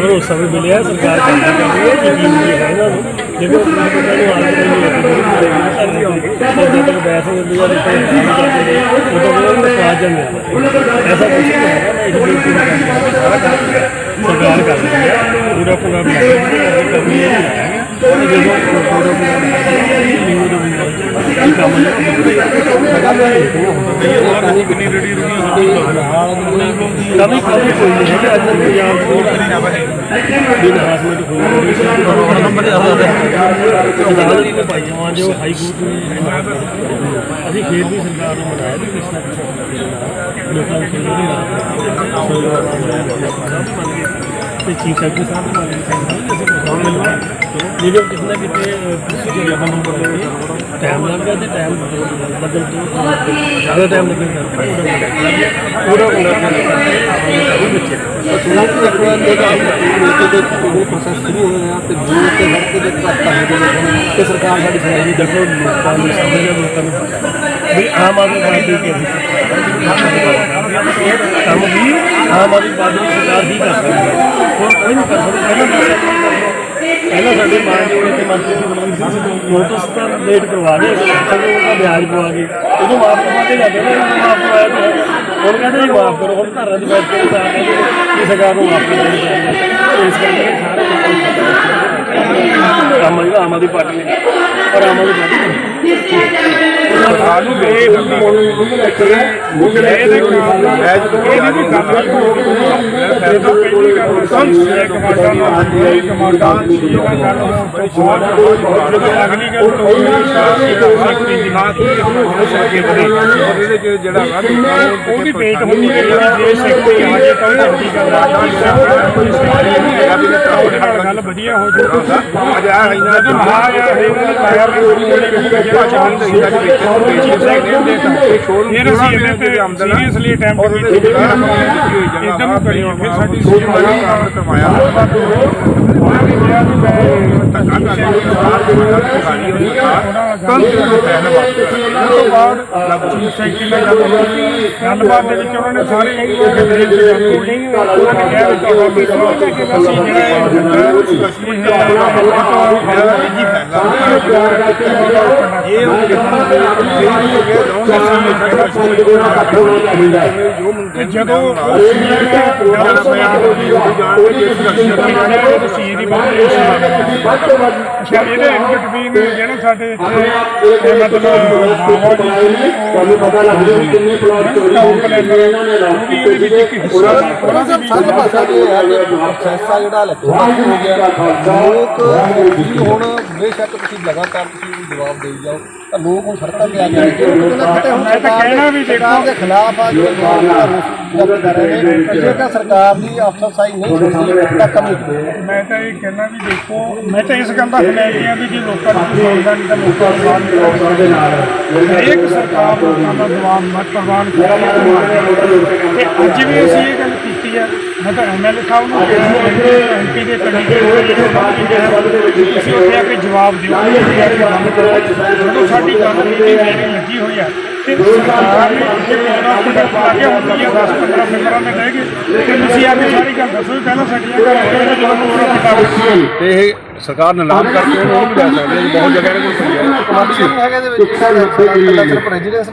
ਭਰੋਸਾ ਵੀ ਮਿਲਿਆ, ਸਰਕਾਰ ਕੰਮ ਕਰ ਹੈ ਯਕੀਨ ਵੀ ਹੈ ਇਹਨਾਂ ਨੂੰ ਦੇਖੋ ਮੈਂ ਕਹਿੰਦਾ ਨੂੰ ਆਪ ਨਹੀਂ ਹੈ ਕਿ ਕਰਦੀ ਹੋਣੀ ਜਦੋਂ ਤੱਕ ਬੈਠ ਹੁੰਦੀ ਹੈ ਲੋਕਾਂ ਨੂੰ ਕੰਮ ਕਰਦੇ ਨੇ, ਉਦੋਂ ਉਹਨਾਂ ਨੂੰ ਸਵਾਦ ਜਾਂਦੇ ਆ ਐਸਾ ਕੁਝ ਨਹੀਂ ਹੈਗਾ ਮੈਂ ਇਹ ਬੇਨਤੀ ਕਰਦਾ ਸਰਕਾਰ ਕਰ ਹੈ, ਪੂਰਾ ਪੂਰਾ ਬਣਾ ਕਰਨੀ ਹੈ ਜਦੋਂ ਪੂਰਾ ਪੂਰਾ ਨਿਊ ਦਾ ਕੀ ਕੰਮ ਹੁੰਦਾ ਕਿੰਨੀ ਰੇੜੀ ਰੁਕੀਆਂ ਕਮੀ ਕਮੀ ਕੋਈ ਨਹੀਂ ਹੈ ਅੱਜ ਪੰਜਾਬ ਹੋਰ ਨਹੀਂ ਆਵਾ ਹੈ ਬਿਨ ਹਾਸਮਤ ਹੋਈ ਨੰਬਰ ਦੇ ਆਉਂਦਾ ਹੈ ਜੀ ਨੇ ਭਾਈ ਜਵਾਨ ਜੋ ਹਾਈ ਕੋਰਟ ਨੇ ਅਸੀਂ ਫੇਰ ਵੀ ਸਰਕਾਰ ਨੂੰ ਮਨਾਇਆ ਵੀ ਕਿਸ ਨਾ ਕਿਸ ਲੋਕਾਂ ਨੂੰ ਖੇਲਣੇ ਨਾ ਤੇ ਚੀਫ ਸੈਕਟਰੀ ਸਾਹਿਬ ਨੂੰ ਮੰਨ ਲਈ ਸੀ ਨਿਗਮ ਕਿਸ ਨਾ ਕਿਤੇ ਪ੍ਰੋਸੀਜਰ ਲਗਾਉਣਾ ਪੜਦਾ ਹੈ ਟਾਈਮ ਲੱਗਦਾ ਤੇ ਟਾਈਮ ਲੱਗਣ ਤੋਂ ਜ਼ਿਆਦਾ ਟਾਈਮ ਕਰਕੇ ਪੂਰਾ ਪੂਰਾ ਪੂਰਾ ਬੱਚੇ ਪ੍ਰੋਸੈਸ ਸ਼ੁਰੂ ਹੋ ਗਿਆ ਤੇ ਜੋ ਤੇ ਹਰ ਕੇ ਦੇ ਘੱਟ ਹੈ ਤੇ ਸਰਕਾਰ ਸਾਡੀ ਸੁਣਾਈ ਅਸੀਂ ਦੇਖੋ ਲੋਕਾਂ ਨੂੰ ਸਮਝਿਆ ਲੋਕਾਂ ਨੂੰ ਵੀ ਆਮ ਆਦਮੀ ਪਾਰਟੀ ਕੇ ਕੰਮ ਵੀ ਆਮ ਆਦਮੀ ਪਾਰਟੀ ਦੀ ਸਰਕਾਰ ਹੀ ਕਰ ਸਕਦੀ ਹੈ। ਹੋਰ ਕੋਈ ਨਹੀਂ ਕਰ ਸਕਦਾ। ਮਾਨਯੋਗ ਇੱਥੇ ਮੰਤਰੀ ਸੀ ਬਲਵੰਤ ਸਿੰਘ ਸਿੱਧੂ ਨੋਟਿਸ ਤਾਂ ਲੇਟ ਕਰਵਾ ਗਏ ਸਗੋਂ ਉਹਦਾ ਵਿਆਜ ਪਵਾ ਗਏ ਉਦੋਂ ਮਾਫ ਕਰਵਾ ਕੇ ਜਾਂਦੇ ਨੇ ਮਾਫ ਕਰਵਾਇਆ ਤਾਂ ਹੁਣ ਕਹਿੰਦੇ ਜੀ ਮਾਫ ਕਰੋ। ਹੁਣ ਘਰਾਂ ਦੀ ਬੈਠ ਕੇ ਤਾਂ ਕਿ ਸਰਕਾਰ ਨੂੰ ਮਾਫ ਕਰਨੀ ਚਾਹੀਦੀ ਇਸ ਕਰਕੇ ਸਾਰੇ ਕੰਮ ਜਿਹੜਾ ਆਮ ਆਦਮੀ ਪਾਰਟੀ ਨੇ, ਪਰ ਆਮ ਆਦਮੀ ਪਾਰਟੀ ਨੇ ਸਾਨੂੰ ਦੇ ਇਹ ਦੇ ਮੈਚ ਤੋਂ ਇਹ ਨਹੀਂ ਗੱਲ ਹੈ ਤਾਂ ਪਹਿਲੀ ਗੱਲ ਸੰਸਦ ਕਮਾਂਡਾਂ ਨਾਲ ਕਮਾਂਡਾਂ ਦੀ ਗੱਲ ਹੋਣ ਤੋਂ ਬਾਅਦ ਜਦੋਂ ਅਗਲੀ ਗੱਲ ਤੋਂ ਸੈਕਟਰੀ ਦੀ ਬਾਤ ਹੋਈ ਸਕੇ ਬਣੇ ਉਹਦੇ ਚ ਜਿਹੜਾ ਵਾ ਉਹ ਵੀ ਪੇਟ ਹੁੰਦੀ ਹੈ ਕਿ ਜੇ ਸੈਕਟਰੀ ਆ ਜੇ ਤਾਂ ਉਹ ਵੱਡੀ ਗੱਲ ਆ ਗੱਲ ਵਧੀਆ ਹੋ ਜਾਊਗਾ ਅੱਜ ਆ ਜਦੋਂ ਮਹਾਰਾਜਾ ਇਹਨਾਂ ਨੇ ਪਾਇਆ ਵੀ ਜਿਹੜਾ ਸੀ ਅੱਜ ਵਿੱਚ ਫਿਰ ਅਸੀਂ ਇਹਦੇ ਤੇ ਸੀਰੀਅਸਲੀ ਅਟੈਂਪਟ ਕੀਤੀ ਇਦਾਂ ਕਰੀ ਫਿਰ ਸਾਡੀ ਦਾ ਕੰਮ ਕਰਵਾਇਆ ਉਹਨਾਂ ਨੇ ਕਿਹਾ ਵੀ ਮੈਂ ਧੱਕਾ ਤੋਂ ਬਾਅਦ ਚੀਫ ਸੈਕਟਰੀ ਨਾਲ ਗੱਲ ਹੋਈ ਗੱਲਬਾਤ ਦੇ ਵਿੱਚ ਉਹਨਾਂ ਨੇ ਸਾਰੇ ਦੇ ਹੋਈ ਉਹਨਾਂ ਨੇ ਕਿਹਾ ਵੀ ਤੁਹਾਡਾ ਕਿ ਜਿਹੜਾ ਇਹ ਅਸੀਂ ਇਹ ਜੀ ਫੈਸਲਾ ਇਹ ਤੇ ਜਦੋਂ ਸੀ ਦੀ ਬਾਤ ਇਹਦੇ ਇਨ ਬਿਟਵੀਨ ਜਿਹੜੇ ਸਾਡੇ ਇੱਥੇ ਮਤਲਬ ਤੁਹਾਨੂੰ ਪਤਾ ਲੱਗ ਜੂ ਕਿੰਨੇ ਪਲਾਟ ਚੋਰੀ ਇਹਨਾਂ ਨੇ ਵੀ ਇਹਦੇ ਵਿੱਚ ਇੱਕ ਹਿੱਸਾ ਉਹਨਾਂ ਦਾ ਸਭ ਕਿ ਪ੍ਰੋਸੈਸ ਆ ਜਿਹੜਾ ਇਲੈਕਸ਼ਨ ਹੋ ਗਿਆ ਲੋਕ ਹੁਣ ਬੇਸ਼ੱਕ ਤੁਸੀਂ ਲਗਾਤਾਰ ਤੁਸੀਂ ਜਵਾਬ ਦੇਈ ਜਾਓ ਤਾਂ ਲੋਕ ਹੁਣ ਸੜਕਾਂ ਤੇ ਆ ਜਾਣਗੇ ਮੈਂ ਤਾਂ ਕਹਿਣਾ ਵੀ ਦੇਖੋ। ਦੇ ਖਿਲਾਫ ਆ ਜਿਹੜੇ ਲੋਕ ਦਾ ਰੋਸ ਪ੍ਰਗਟ ਕਰ ਰਹੇ ਨੇ ਜੇਕਰ ਸਰਕਾਰ ਦੀ ਅਫਸਰਸ਼ਾਹੀ ਨਹੀਂ ਹੁੰਦੀ ਤਾਂ ਕਮੀ ਕੀ ਮੈਂ ਤਾਂ ਇਹ ਕਹਿਣਾ ਵੀ ਦੇਖੋ ਮੈਂ ਤਾਂ ਇਸ ਗੱਲ ਦਾ ਹਮਾਇਤੀ ਹਾਂ ਵੀ ਜੇ ਲੋਕਾਂ ਨੂੰ ਸੁਣਦਾ ਨਹੀਂ ਤਾਂ ਲੋਕਾਂ ਨੂੰ ਬਾਹਰ ਨਿਕਲਣ ਦੇ ਨਾਲ ਹਰੇਕ ਸਰਕਾਰ ਲੋਕਾਂ ਦਾ ਜਵਾਬ ਮਤ ਪ੍ਰਵਾਨ ਕਰਦੀ ਤੇ ਅੱਜ ਵੀ ਅਸੀਂ ਇਹ ਗੱਲ ਕੀਤੀ ਹੈ ਮੈਂ ਤਾਂ ਐਮਐਲਏ ਸਾਹਿਬ ਨੂੰ ਐਮਪੀ ਦੇ ਕੈਂਡੀਡੇਟ ਨੂੰ ਕਿਹਾ ਤੁਸੀਂ ਉੱਥੇ ਆ ਕੇ ਜਵਾਬ ਦਿਓ। ਤੁਸੀਂ ਆ ਜਦੋਂ ਸਾਡੀ ਗੱਲ ਦੀ ਮੇਰੀ ਲੱਗੀ ਹੋਈ ਹੈ ਤੇ ਸਰਕਾਰ ਨੇ ਕਿਸੇ ਪ੍ਰੋਗਰਾਮ ਤੇ ਲਾ ਕੇ ਹੁੰਦੀ ਹੈ 10 15 ਮੈਂਬਰਾਂ ਨੇ ਰਹਿ ਗਏ। ਤੇ ਤੁਸੀਂ ਆ ਕੇ ਸਾਰੀ ਗੱਲ ਦੱਸੋ ਪਹਿਲਾਂ ਸਾਡੀਆਂ ਘਰ ਵਾਲੀਆਂ ਜਦੋਂ ਪ੍ਰੋਗਰਾਮ ਕੀਤਾ ਤੇ ਇਹ ਸਰਕਾਰ ਨੇ ਐਲਾਨ ਕਰਕੇ ਉਹਨੂੰ ਨਹੀਂ ਲੈ ਸਕਦੇ ਬਹੁਤ ਜਗ੍ਹਾ ਕੋਲ ਹੈ ਹੈਗਾ ਇਹਦੇ ਵਿੱਚ ਸਿਰਫ ਰੈਜ਼ੀਡੈਂਸ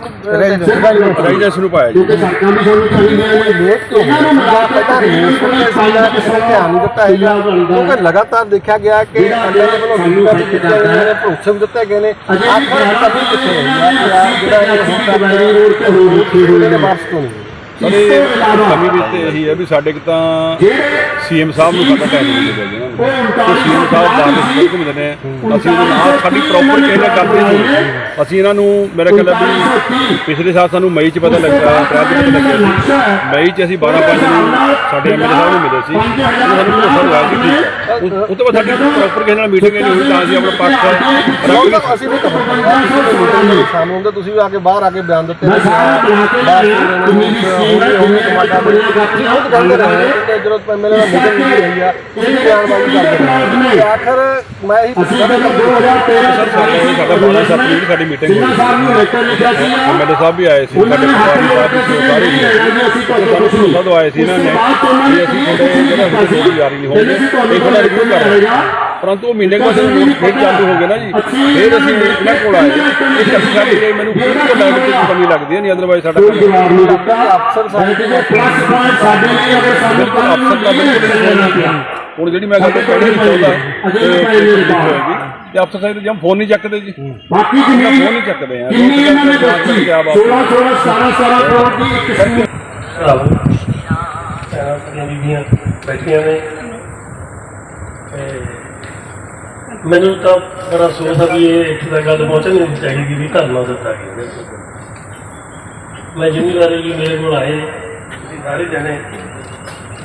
ਨੂੰ ਪਾਇਆ ਜੀ। ਸੜਕਾਂ ਵੀ ਸਾਨੂੰ ਚਾਹੀਦੀਆਂ ਨੇ ਲੇਟ ਕਿਉਂ ਹੋਇਆ ਪਤਾ ਨਹੀਂ ਦਾ ਕਿਸੇ ਨੇ ਧਿਆਨ ਨਹੀਂ ਦਿੱਤਾ ਹੈਗਾ ਕਿਉਂਕਿ ਲਗਾਤਾਰ ਦੇਖਿਆ ਗਿਆ ਕਿ ਅੰਦਰ ਦੇ ਵੱਲੋਂ ਵੀ ਕੀਤੀਆਂ ਗਈਆਂ ਨੇ ਭਰੋਸੇ ਵੀ ਦਿੱਤੇ ਗਏ ਨੇ। ਆਖਰ ਕਮੀ ਕਿੱਥੇ ਰਹੀ ਹੈ ਕਿ ਆਹ ਜਿਹੜਾ ਇਹ ਰੋਡ ਤੇ ਹੋ ਰਹੀ ਦੇ ਵਾਪਸ ਕਿਉਂ ਨਹੀਂ। ਇਹ ਕਮੀ ਵੀ ਤੇ ਇਹੀ ਹੈ ਵੀ ਸਾਡੇ ਕਿ ਤਾਂ ਸੀਐਮ ਸਾਹਿਬ ਨੂੰ ਟਾਈਮ ਨਹੀਂ ਜੀ ਨੂੰ। ਸੀਐਮ ਸਾਹਿਬ ਨੇ। ਅਸੀਂ ਉਹਨਾਂ ਨਾਲ ਸਾਡੀ ਪ੍ਰੋਪਰ ਕਿਸੇ ਨਾਲ ਕਰਦੇ ਨਹੀਂ ਅਸੀਂ ਇਹਨਾਂ ਨੂੰ ਮੇਰਾ ਖਿਆਲ ਹੈ ਵੀ ਪਿਛਲੇ ਸਾਲ ਸਾਨੂੰ ਮਈ 'ਚ ਪਤਾ ਲੱਗਾ ਅਪ੍ਰੈਲ 'ਚ ਪਤਾ ਲੱਗਿਆ ਸੀ। ਮਈ 'ਚ ਅਸੀਂ 12 ਪੰਜ ਨੂੰ ਸਾਡੇ ਐਮਐਲਏ ਸਾਹਿਬ ਨੂੰ ਮਿਲੇ ਸੀ। ਉਹਨਾਂ ਸਾਨੂੰ ਭਰੋਸਾ ਦਿਵਾਇਆ ਕਿ? ਠੀਕ। ਉਹ- ਤੋਂ ਬਾਅਦ ਸਾਡੀ ਪ੍ਰੋਪਰ ਕਿਸੇ ਨਾਲ ਮੀਟਿੰਗ ਨਹੀਂ ਹੋਈ ਤਾਂ ਅਸੀਂ ਆਪਣਾ ਪੱਖ ਅਸੀਂ ਨਹੀਂ ਕਹਾਂਗੇ ਸਾਨੂੰ ਹੁੰਦੇ ਤੁਸੀਂ ਵੀ ਆ ਕੇ ਬਾਹਰ ਆ ਕੇ ਬਿਆਨ ਦਿੱਤੇ ਨੇ ਬਾਹਰ ਹੋਣੇ ਕਮਾਂਡਾ ਬੜੀ ਤੁਸੀਂ ਖੁਦ ਕਹਿੰਦੇ ਰਹੇ ਕਿ ਜਦੋਂ ਐਮਐਲਏ ਦਾ ਮੀਟਿੰਗ ਨਹੀਂ ਰਹੀ ਆ। ਇਹ ਬਿਆਨਬਾਜ਼ੀ ਕਰਦੇ ਨੇ ਤੇ ਆਖਰ ਮੈਂ ਇਹੀ ਪੁੱਛਦਾ ਕਿ ਸਰ ਸਾਡੇ ਸਾਡਾ ਬਾਰਾਂ ਸੱਤ ਮਿੰਟ ਸਾਡੀ ਮੀਟਿੰਗ ਹੋਈ ਸਾਨੂੰ ਲੈਟਰ ਲਿਖਿਆ ਸੀ ਐਮਐਲਏ ਸਾਹਿਬ ਵੀ ਆਏ ਸੀ ਸਾਡੇ ਪਟਵਾਰੀ ਸਾਹਿਬ ਵੀ ਸਾਰੇ ਆਏ ਤੁਹਾਡੇ ਸਾਨੂੰ ਭਰੋਸਾ ਦਵਾਇਆ ਸੀ ਇਹਨਾਂ ਨੇ ਅਸੀਂ ਤੁਹਾਡੇ ਜਿਹੜਾ ਹੁਣ ਦੋ ਜਾਰੀ ਨਹੀਂ ਹੋਣਗੇ ਇਹ ਤੁਹਾਡਾ ਰਿਵਿਊ ਕਰ। ਰਹੇ ਹਾਂ। ਪਰੰਤੂ ਉਹ ਮਹੀਨੇ ਨੋਟ ਫੇਰ ਚਾਲੂ ਹੋ ਗਏ ਨਾ ਜੀ ਫੇਰ ਅਸੀਂ ਇਹਨਾਂ ਕੋਲ ਆਏ ਇਸ ਕਰਕੇ ਸਾਡੇ ਮੈਨੂੰ ਕੋਈ ਤੋਂ ਲੈ ਕੇ ਕੋਈ ਕਮੀ ਲੱਗਦੀ ਹੈ ਨਹੀਂ ਅਦਰਵਾਈਜ਼ ਸਾਡਾ ਕੰਮ ਜਵਾਬ ਨਹੀਂ ਦਿੱਤਾ ਅਫਸਰ ਸਾਹਿਬ ਸਾਡੇ ਪਲੱਸ ਪੁਆਇੰਟ ਸਾਡੇ ਲਈ ਅਗਰ ਸਾਨੂੰ ਅਫਸਰ ਦਾ ਬਿਲਕੁਲ ਨਹੀਂ ਹੋਣਾ ਹੁਣ ਜਿਹੜੀ ਮੈਂ ਗੱਲ ਕਹਿਣੀ ਚਾਹੁੰਦਾ ਤੇ ਤੇ ਅਫਸਰ ਸਾਹਿਬ ਜਮ ਫੋਨ ਨਹੀਂ ਚੱਕਦੇ ਜੀ ਬਾਕੀ ਫੋਨ ਜ਼ਮੀਨ ਨਹੀਂ ਚੱਕਦੇ ਆ ਕਿੰਨੀ ਇਹਨਾਂ ਨੇ ਬਾਤ 16 16 17 17 ਕਰੋੜ ਦੀ ਇੱਕ ਸਾਰਾ ਸਾਡੀਆਂ ਬੀਬੀਆਂ ਬੈਠੀਆਂ ਨੇ ਤੇ ਮੈਨੂੰ ਤਾਂ ਬੜਾ ਅਫਸੋਸ ਆ ਵੀ ਇਹ ਇੱਥੇ ਤੱਕ ਗੱਲ ਪਹੁੰਚਣੀ ਨਹੀਂ ਚਾਹੀਦੀ ਵੀ ਧਰਨਾ ਦਿੱਤਾ ਗਿਆ ਮੈਂ ਜ਼ਿੰਮੇਵਾਰੀ ਵੀ ਮੇਰੇ ਕੋਲ ਆਏ ਤੁਸੀਂ ਸਾਰੇ ਜਣੇ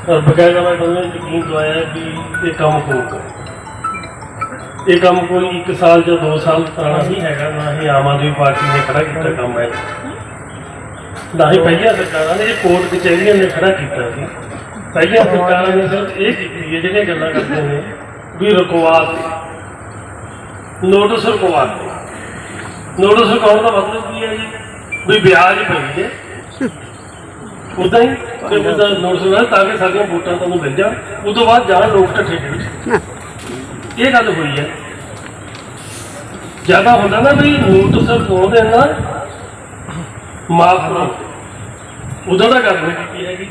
ਔਰ ਬਕਾਇਦਾ ਮੈਂ ਤੁਹਾਨੂੰ ਯਕੀਨ ਦਵਾਇਆ ਵੀ ਇਹ ਕੰਮ ਹੋਊਗਾ ਇਹ ਕੰਮ ਕੋਈ 1 ਸਾਲ ਜਾਂ 2 ਸਾਲ ਪੁਰਾਣਾ ਨਹੀਂ ਹੈਗਾ ਨਾ ਹੀ ਆਮ ਆਦਮੀ ਪਾਰਟੀ ਨੇ ਖੜਾ ਕੀਤਾ ਕੰਮ ਹੈ ਨਾ ਹੀ ਪਹਿਲੀਆਂ ਸਰਕਾਰਾਂ ਨੇ ਇਹ ਕੋਰਟ ਕਚਹਿਰੀਆਂ ਨੇ ਖੜਾ ਕੀਤਾ ਸੀ। ਪਹਿਲੀਆਂ ਸਰਕਾਰਾਂ ਨੇ ਸਿਰਫ ਇਹ ਕੀਤੀ ਹੈ ਜਿਹੜੀਆਂ ਗੱਲਾਂ ਕਰਦੇ ਨੇ ਵੀ ਰੁਕਵਾ ਨੋਟਿਸ ਰੁਕਵਾ ਨੋਟਿਸ ਰੁਕਾਉਣ ਦਾ ਮਤਲਬ ਕੀ ਹੈ ਜੀ ਵੀ ਵਿਆਜ ਪਈ ਹੈ ਉਦਾਂ ਹੀ ਤੇ ਉਹਦਾ ਨੋਟਿਸ ਹੋਇਆ ਤਾਂ ਕਿ ਸਾਡੀਆਂ ਵੋਟਾਂ ਤੁਹਾਨੂੰ ਮਿਲ ਜਾਣ ਉਸ ਤੋਂ ਬਾਅਦ ਜਾਣ ਲੋਕ ਇਕੱਠੇ ਦੇ ਇਹ ਗੱਲ ਹੋਈ ਹੈ ਜ਼ਿਆਦਾ ਹੁੰਦਾ ਨਾ ਵੀ ਨੋਟਿਸ ਰੁਕਾਉਣ ਦੇ ਨਾਲ ਮਾਫ ਕਰੋ ਉਦੋਂ ਦਾ ਗੱਲ ਨਹੀਂ ਕੀਤੀ ਹੈਗੀ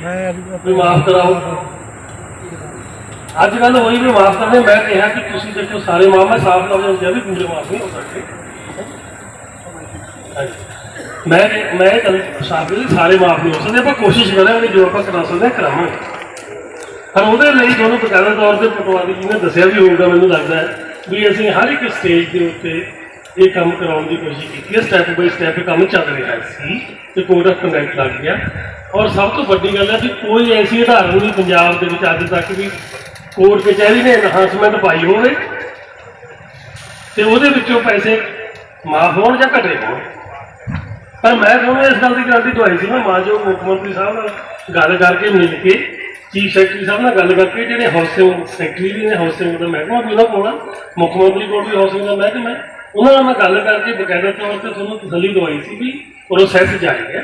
ਵੀ ਮਾਫ ਕਰਾਓ ਅੱਜ ਕੱਲ ਉਹੀ ਵੀ ਮਾਫ ਕਰਦੇ ਮੈਂ ਕਿਹਾ ਕਿ ਤੁਸੀਂ ਦੇਖੋ ਸਾਰੇ ਮਾਮਲੇ ਸਾਫ਼ ਕਰ ਦਿਓ ਜੇ ਵੀ ਪੂਰੇ ਮਾਫ ਨਹੀਂ ਹੋ ਸਕਦੇ ਮੈਂ ਮੈਂ ਇਹ ਗੱਲ ਸਾਰੇ ਮਾਫ ਨਹੀਂ ਹੋ ਸਕਦੇ, ਆਪਾਂ ਕੋਸ਼ਿਸ਼ ਕਰਾਂਗੇ ਜੋ ਆਪਾਂ ਕਰਾ ਸਕਦੇ ਕਰਾਵਾਂਗੇ ਪਰ ਉਹਦੇ ਲਈ ਤੁਹਾਨੂੰ ਬਕਾਇਦਾ ਤੌਰ ਤੇ ਪਟਵਾਰੀ ਜੀ ਨੇ ਦੱਸਿਆ ਵੀ ਹੋਊਗਾ, ਮੈਨੂੰ ਲੱਗਦਾ ਹੈ ਵੀ ਅਸੀਂ ਹਰ ਇੱਕ ਸਟੇਜ ਦੇ ਉੱਤੇ ਇਹ ਕੰਮ ਕਰਾਉਣ ਦੀ ਕੋਸ਼ਿਸ਼ ਕੀਤੀ ਹੈ ਸਟੈਪ ਬਾਈ ਸਟੈਪ ਕੰਮ ਚੱਲ ਰਿਹਾ ਸੀ ਤੇ ਕੋਡ ਆਫ ਕੰਡਕਟ ਲੱਗ ਗਿਆ। ਔਰ ਸਭ ਤੋਂ ਵੱਡੀ ਗੱਲ ਹੈ ਵੀ ਕੋਈ ਐਸੀ ਉਦਾਹਰਨ ਨਹੀਂ ਪੰਜਾਬ ਦੇ ਵਿੱਚ ਅੱਜ ਤੱਕ ਵੀ ਕੋਰਟ ਕਚਹਿਰੀ ਨੇ ਇਨਹਾਂਸਮੈਂਟ ਪਾਈ ਹੋਵੇ ਤੇ ਉਹਦੇ ਵਿੱਚੋਂ ਪੈਸੇ ਮਾਫ ਹੋਣ ਜਾਂ ਘਟੇ ਹੋਣ। ਪਰ ਮੈਂ ਤੁਹਾਨੂੰ ਇਸ ਗੱਲ ਦੀ ਗਾਰੰਟੀ ਦਵਾਈ ਸੀ ਮੈਂ ਮਾਜੋ ਮੁੱਖ ਮੰਤਰੀ ਸਾਹਿਬ ਨਾਲ ਗੱਲ ਕਰਕੇ ਮਿਲ ਕੇ ਚੀਫ ਸੈਕਟਰੀ ਸਾਹਿਬ ਨਾਲ ਗੱਲ ਕਰਕੇ ਜਿਹੜੇ ਹਾਊਸਿੰਗ ਸੈਕਟਰੀ ਵੀ ਨੇ ਹਾਊਸਿੰਗ ਦਾ ਮਹਿਕਮਾ ਵੀ ਉਹਨਾਂ ਕੋਲ ਆ, ਮੁੱਖ ਮੰਤਰੀ ਕੋਲ ਵੀ ਹਾਊਸਿੰਗ ਦਾ ਮਹਿਕਮਾ ਉਹਨਾਂ ਨਾਲ ਮੈਂ ਗੱਲ ਕਰਕੇ ਬਕਾਇਦਾ ਤੌਰ ਤੇ ਤੁਹਾਨੂੰ ਤਸੱਲੀ ਦਵਾਈ ਸੀ ਵੀ ਪ੍ਰੋਸੈਸ ਜਾਰੀ ਹੈ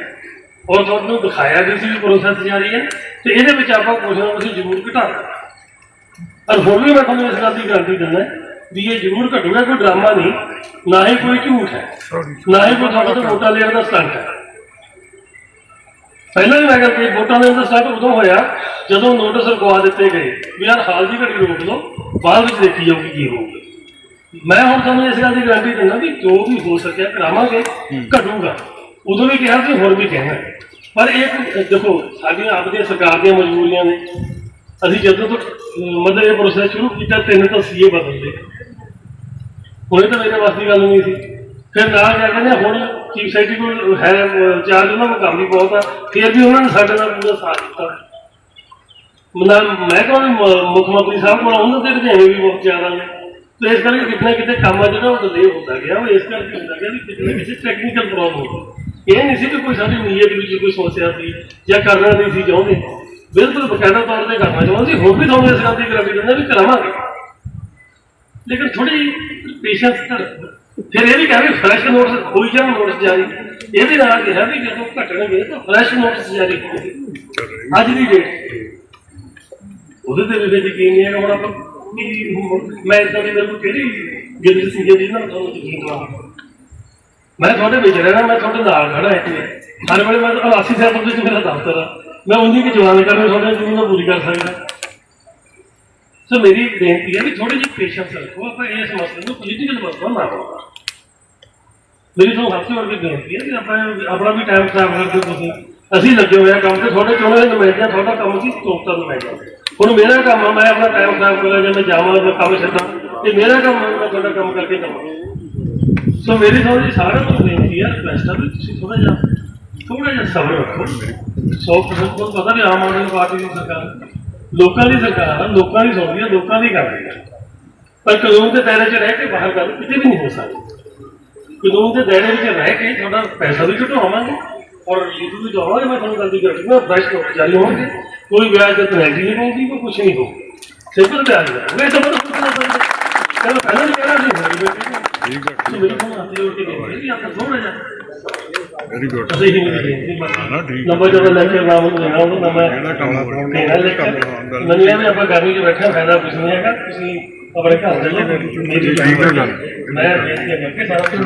ਔਰ ਤੁਹਾਨੂੰ ਦਿਖਾਇਆ ਵੀ ਸੀ ਵੀ ਪ੍ਰੋਸੈਸ ਜਾਰੀ ਹੈ ਤੇ ਇਹਦੇ ਵਿੱਚ ਆਪਾਂ ਕੁਝ ਨਾ ਕੁਝ ਜ਼ਰੂਰ ਘਟਾਉਣਾ ਔਰ ਹੋਰ ਵੀ ਮੈਂ ਤੁਹਾਨੂੰ ਇਸ ਗੱਲ ਦੀ ਗਾਰੰਟੀ ਦਿੰਦਾ ਵੀ ਇਹ ਜ਼ਰੂਰ ਘਟੂਗਾ ਕੋਈ ਡਰਾਮਾ ਨਹੀਂ ਨਾ ਹੀ ਕੋਈ ਝੂਠ ਹੈ ਨਾ ਹੀ ਕੋਈ ਤੁਹਾਡੇ ਤੋਂ ਵੋਟਾਂ ਲੈਣ ਦਾ ਸਟੰਟ ਹੈ। ਪਹਿਲਾਂ ਵੀ ਮੈਂ ਗੱਲ ਕਹੀ ਵੋਟਾਂ ਲੈਣ ਦਾ ਸਟੰਟ ਉਦੋਂ ਹੋਇਆ ਜਦੋਂ ਨੋਟਿਸ ਰਖਵਾ ਦਿੱਤੇ ਗਏ ਵੀ ਯਾਰ ਹਾਲ ਦੀ ਘੜੀ ਰੋਕ ਲਓ ਬਾਅਦ ਵਿੱਚ ਦੇਖੀ ਜਾਊਗੀ ਕੀ ਹੋਊਗਾ। ਮੈਂ ਹੁਣ ਤੁਹਾਨੂੰ ਇਸ ਗੱਲ ਦੀ ਗਾਰੰਟੀ ਦਿੰਦਾ ਵੀ ਜੋ ਵੀ ਹੋ ਸਕਿਆ ਕਰਾਵਾਂਗੇ ਘਟੂਗਾ। ਉਦੋਂ ਵੀ ਕਿਹਾ ਸੀ ਹੁਣ ਵੀ ਕਹਿਣਾ। ਪਰ ਇਹ ਦੇਖੋ ਸਾਡੀਆਂ ਆਪਦੀਆਂ ਸਰਕਾਰ ਦੀਆਂ ਮਜਬੂਰੀਆਂ ਨੇ। ਅਸੀਂ ਜਦੋਂ ਤੋਂ ਅਹ, ਮਤਲਬ ਇਹ ਪ੍ਰੋਸੈਸ ਸ਼ੁਰੂ ਕੀਤਾ ਤਿੰਨ ਤਾਂ ਸੀਏ ਬਦਲਦੇ ਹੁਣੇ ਤਾਂ ਮੇਰੇ ਵਾਸਤੇ ਗੱਲ ਨਹੀਂ ਸੀ। ਫਿਰ ਨਾਲ ਜਾ ਕੇ ਹੁਣ ਚੀਫ ਸੈਕਟਰੀ ਕੋਲ ਹੈ ਚਾਰਜ ਉਹਨਾਂ ਨੂੰ ਕੰਮ ਵੀ ਬਹੁਤ ਆ। ਫਿਰ ਵੀ ਉਹਨਾਂ ਨੇ ਸਾਡੇ ਨਾਲ ਪੂਰਾ ਸਾਥ ਦਿੱਤਾ। ਮੈਂ ਮੈਂ ਕਹਿੰਦਾ ਮੁੱਖ ਮੰਤਰੀ ਸਾਹਿਬ ਕੋਲ ਉਹਨਾਂ ਦੇ ਰੁਝਾਨ ਵੀ ਬਹੁਤ ਜ਼ਿਆਦਾ ਨੇ। ਤੇ ਇਸ ਕਰਕੇ ਕਿਤੇ ਨਾ ਕਿਤੇ ਕੰਮ ਆ ਜਿਹੜਾ ਉਹ ਡਿਲੇ ਹੁੰਦਾ ਗਿਆ। ਉਹ ਇਸ ਕਰਕੇ ਹੁੰਦਾ ਗਿਆ ਵੀ ਕਿਤੇ ਨਾ ਕਿਸੇ ਟੈਕਨੀਕਲ ਪ੍ਰੋਬਲਮ ਹੋ ਇਹ ਨਹੀਂ ਸੀ ਕਿ ਕੋਈ ਸਾਡੀ ਨੀਅਤ ਵਿੱਚ ਕੋਈ ਸਮੱਸਿਆ ਸੀ ਜਾਂ ਕਰਨਾ ਨਹੀਂ ਸੀ ਚਾਹੁੰਦੇ। ਬਿਲਕੁਲ ਬਕਾਇਦਾ ਤੌਰ ਤੇ ਕਰਨਾ ਚਾਹੁੰਦੇ ਸੀ, ਹੋਰ ਵੀ ਤੁਹਾਨੂੰ ਇਸ ਗੱਲ ਦੀ ਗਰੰਟੀ ਦਿੰਦਾ ਵੀ ਕਰਾਵਾਂਗੇ। ਲੇਕਿਨ ਥੋੜੀ ਪੇਸ਼ੈਂਸ ਤਾਂ ਫਿਰ ਇਹ ਵੀ ਕਹਿੰਦੇ ਫਰੈਸ਼ ਨੋਟਿਸ ਹੋਈ ਜਾਣ ਨੋਟਿਸ ਜਾਰੀ। ਇਹਦੇ ਨਾਲ ਕਿਹਾ ਵੀ ਜਦੋਂ ਘਟਣਗੇ ਤਾਂ ਫਰੈਸ਼ ਨੋਟਿਸ ਜਾਰੀ ਹੋਣਗੇ। ਅੱਜ ਦੀ ਡੇਟ ਉਹਦੇ ਤੇ ਵੀ ਫਿਰ ਯਕੀਨ ਨਹੀਂ ਹੈ ਹੁਣ ਆਪਾਂ ਕੀ ਮੈਂ ਇਦਾਂ ਦੀ ਮੈਨੂੰ ਕਿਹੜੀ ਗਿਣਤੀ ਸੀ ਜਿਹਦੀ ਨਾਲ ਤੁਹਾਨੂੰ ਯਕੀਨ ਨਾ ਮੈਂ ਤੁਹਾਡੇ ਵਿੱਚ ਰਹਿਣਾ, ਮੈਂ ਤੁਹਾਡੇ ਨਾਲ ਖੜਾ ਇੱਥੇ ਹਰ ਵੇਲੇ ਮੈਂ 80 ਸਾਲ ਤੋਂ ਵਿੱਚ ਮੇਰਾ ਦਫ਼ਤਰ ਆ। ਮੈਂ ਉਹਦੀ ਕਿ ਜਵਾਨ ਕਰਨੇ ਤੁਹਾਡੇ ਜੀਵਨ ਨੂੰ ਪੂਰੀ ਕਰ ਸਕਦਾ। ਸੋ ਮੇਰੀ ਬੇਨਤੀ ਹੈ ਵੀ ਥੋੜੀ ਜਿਹੀ ਪੇਸ਼ੈਂਸ ਰੱਖੋ ਆਪਾਂ ਇਸ ਮਸਲੇ ਨੂੰ ਪੋਲੀਟੀਕਲ ਮਸਲਾ ਨਾ ਬਣਾਓ। ਮੇਰੀ ਤੁਹਾਨੂੰ ਹੱਥ ਵਰਗੀ ਬੇਨਤੀ ਹੈ ਕਿ ਆਪਾਂ ਆਪਣਾ ਵੀ ਟਾਈਮ ਖਰਾਬ ਕਰਦੇ ਤੁਸੀਂ। ਅਸੀਂ ਲੱਗੇ ਹੋਏ ਆ ਕੰਮ ਤੇ ਤੁਹਾਡੇ ਚੋਣੇ ਦੇ ਨੁਮਾਇੰਦੇ ਆ, ਤੁਹਾਡਾ ਕੰਮ ਸੀ ਤੋਕਤਾ ਨੁਮਾਇੰਦਾ ਹੁਣ ਮੇਰਾ ਕੰਮ ਆ ਮੈਂ ਆਪਣਾ ਟਾਈਮ ਖਰਾਬ ਕਰਾਂ ਜੇ ਮੈਂ ਜਾਵਾਂ ਮੈਂ ਕੰਮ ਛੱਡਾਂ ਇਹ ਮੇਰਾ ਕੰਮ ਆ, ਮੈਂ ਤੁਹਾਡਾ ਕੰਮ ਕਰਕੇ ਦਵਾਂ ਸੋ ਮੇਰੀ ਥੋੜੀ ਸਾਰਿਆਂ ਨੂੰ ਬੇਨਤੀ ਹੈ ਰਿਕਵੈਸਟ ਆ ਵੀ ਤੁਸੀਂ ਥੋੜਾ ਜਿਹਾ ਥੋੜਾ ਜਿਹਾ ਸਬਰ ਰੱਖੋ 100% ਨੂੰ ਪਤਾ ਨਹੀਂ ਆਮ ਆਦਮੀ ਪਾਰਟੀ ਦੀ ਸਰਕਾਰ ਲੋਕਾਂ ਦੀ ਸਰਕਾਰ ਆ ਲੋਕਾਂ ਦੀ ਸੁਣਦੀ ਆ ਲੋਕਾਂ ਦੀ ਕਰਦੀ ਆ ਪਰ ਕਾਨੂੰਨ ਦੇ ਦਾਇਰੇ 'ਚ ਰਹਿ ਕੇ ਬਾਹਰ ਗੱਲ ਕਿਤੇ ਵੀ ਨਹੀਂ ਹੋ ਸਕਦੀ ਕਾਨੂੰਨ ਦੇ ਦਾਇਰੇ ਵਿੱਚ ਰਹਿ ਕੇ ਤੁਹਾਡਾ ਪੈਸਾ ਵੀ ਘਟਾਵਾਂਗੇ ਔਰ ਰਿਲੀਫ ਵੀ ਦਵਾਂਗੇ ਮੈਂ ਤੁਹਾਨੂੰ ਗੱਲ ਦੀ ਗਰੰਟੀ ਮੈਂ ਫਰੈਸ਼ ਨੋਟ ਜਾਰੀ ਹੋਣਗੇ ਕੋਈ ਵਿਆਜ ਤੇ ਪੈਨਲਟੀ ਨਹੀਂ ਹੋਊਗੀ ਕੋਈ ਕੁਛ ਨਹੀਂ ਹੋਊਗਾ ਸਿੰਪਲ ਵਿਆਜ ਹੈ ਮੈਂ ਤਾਂ ਬੜਾ ਪੁੱਛਣਾ ਪੈਂਦਾ ਚਲੋ ਪਹਿਲਾਂ ਵੀ ਕਹਿਣਾ ਨਹੀਂ ਹੋਈ ਬੇਟੀ ਠੀਕ ਹੈ ਕੇ ਦੇਖੋ ਵੈਰੀ ਗੁੱਡ ਨਾ ਠੀਕ ਨੰਬਰ ਜਦੋਂ ਲੈ ਕੇ ਰਾਮ ਨੂੰ ਦੇਣਾ ਉਹਨੂੰ ਮੈਂ ਜਿਹੜਾ ਕੰਮ ਪਾਉਣ ਲੈ ਕੇ ਵੀ ਆਪਾਂ ਗਰਮੀ 'ਚ ਬੈਠੇ ਫਾਇਦਾ ਕੁਛ ਨਹੀਂ ਹੈਗਾ। ਤੁਸੀਂ ਆਪਣੇ ਘਰ ਦੇ ਲਈ ਮੇਰੀ ਠੀਕ ਹੈ। ਗੱਲ। ਮੈਂ ਬੇਨਤੀ ਕਰਕੇ ਸਾਰਾ ਕੁਝ